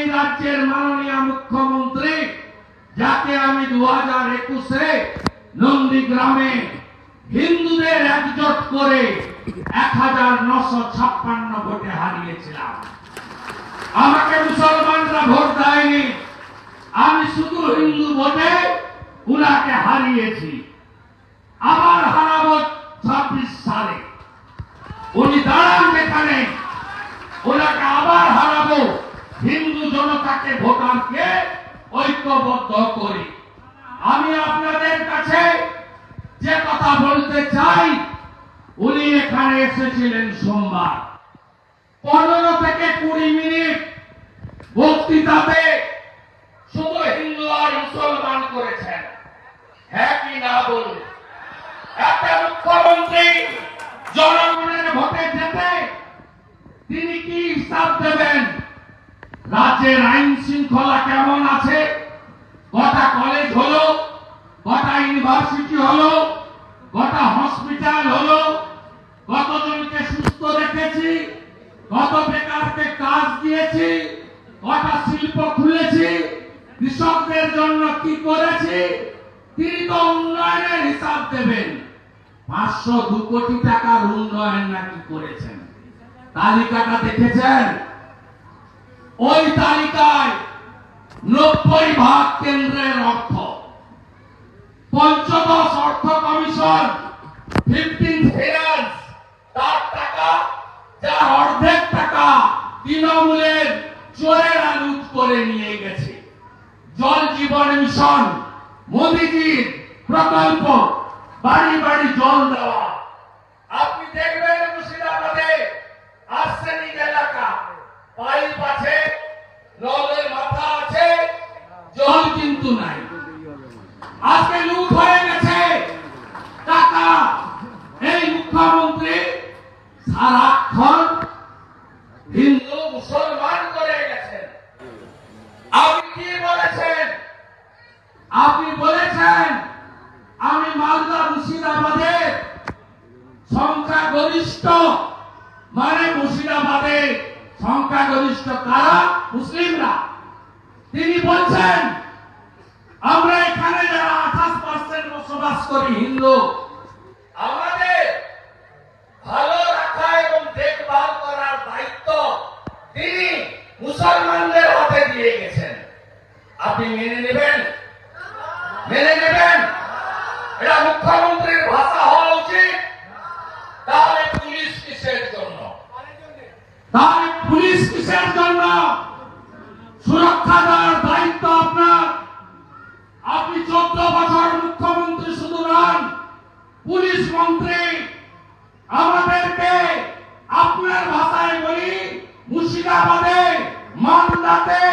এই রাজ্যের মাননীয় মুখ্যমন্ত্রী, যাকে আমি দু হাজার একুশে নন্দীগ্রামে হিন্দুদের একজোট করে এক হাজার নশো ছাপ্পান্ন ভোটে হারিয়েছিলাম। আমাকে মুসলমানরা ভোট দেয়নি। আমি শুধু হিন্দু ভোটে উনাকে হারিয়েছি। আবার হারাবো ছাব্বিশ সালে। উনি দাঁড়ান যেখানে ওনাকে আবার হারাবো হিন্দু জনতাকে ভোটারকে ঐক্যবদ্ধ করি। আমি আপনাদের কাছে যে কথা বলতে চাই, উনি এখানে এসেছিলেন সোমবার। পনেরো থেকে কুড়ি মিনিট বক্তৃতাতে শুধু হিন্দু আর মুসলমান করেছেন। হ্যাঁ কি না বলুন? একটা মুখ্যমন্ত্রী জনগণের ভোটে যেতে তিনি কি হিসাব দেবেন? রাজ্যের আইন শৃঙ্খলা কেমন আছে? কটা কলেজ হলো কটা ইউনিভার্সিটি হলো কটা হসপিটাল হলো, কতজনকে সুস্থ রেখেছি, কত বেকারকে কাজ দিয়েছি, কটা শিল্প খুলেছি, কৃষকদের জন্য কি করেছি, তিনি তো উন্নয়নের হিসাব দেবেন। পাঁচশো দু কোটি টাকার উন্নয়ন নাকি করেছেন? তালিকাটা দেখেছেন? ওই তালিকায় নব্বই ভাগ কেন্দ্রের অর্থ। পঞ্চদশ অর্থ কমিশন তার টাকা, যার অর্ধেক টাকা তৃণমূলের করে নিয়ে গেছে। জল জীবন মিশন, মোদিজির প্রকল্প, বাড়ি বাড়ি জল দেওয়া। আপনি দেখবেন মুর্শিদাবাদে আর্সেনিক এলাকা আজকে লুট হয়ে গেছে। টাকা। এই মুখ্যমন্ত্রী সারাক্ষণ হিন্দু মুসলমান করে গেছেন। আপনি কি বলেছেন? আপনি বলেছেন, আমি মালদা মুর্শিদাবাদে সংখ্যাগরিষ্ঠ মানে মুর্শিদাবাদে সংখ্যাগরিষ্ঠ কারা? মুসলিমরা। তিনি বলছেন করি হিন্দু আমাদের ভালো রাখা এবং দেখভাল করার দায়িত্ব তিনি মুসলমানদের হাতে দিয়ে গেছেন। আপনি মেনে নেবেন? মেনে নেবেন? এটা মুখ্যমন্ত্রীর ভাষা হওয়া উচিত। তাহলে পুলিশ কিসের জন্য? তাহলে পুলিশ কিসের জন্য? সুরক্ষা দেওয়ার দায়িত্ব আপনার। আপনি চোদ্দ বছর পুলিশ মন্ত্রী আমাদেরকে আপনার ভাষায় বলি মুর্শিদাবাদে মালদাতে